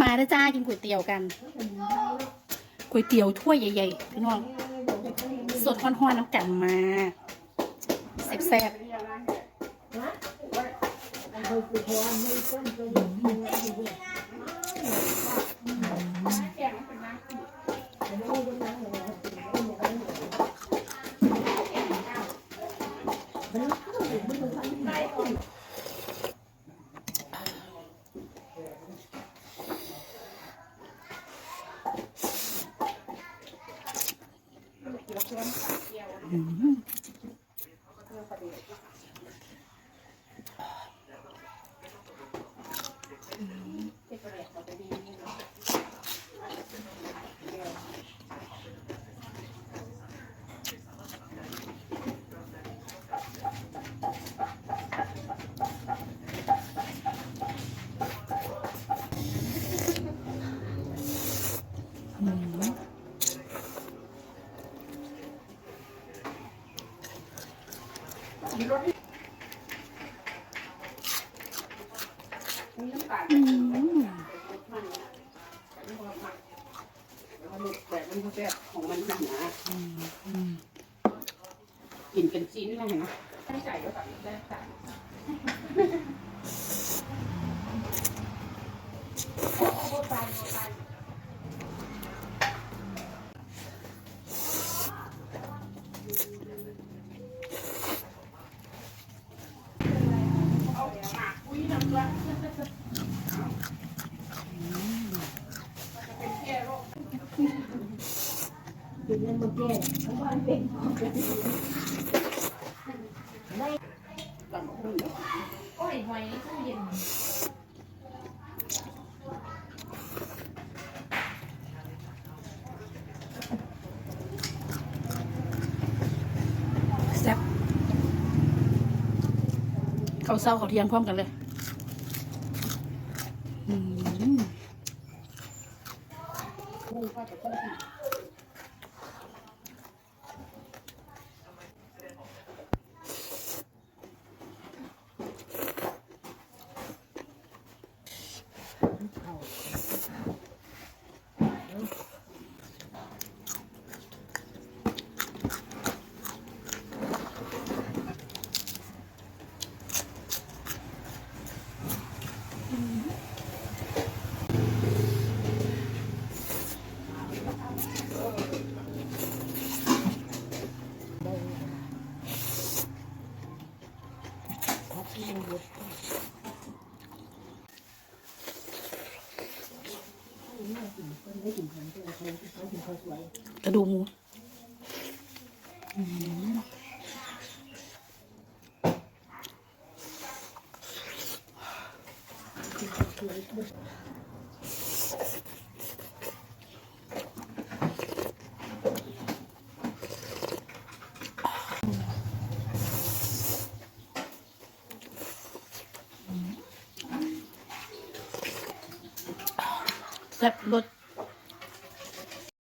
มาแล้วจ้ากินก๋วยเตี๋ยวกันก๋วยเตี๋ยวถ้วยใหญ่ๆพี่น้องสดฮ้อนๆน้ำกันมาแซ่บๆ อืม แต่มันก็แซ่บของมันหนากินเป็นชิ้นเลยนะไม่ใส่ก็แบบได้ ค่ะแซ่บเขาวเศร้าเขาวเที่ยงพร้อมกันเลย อืม กระดูกหมู อืมแซ่บรส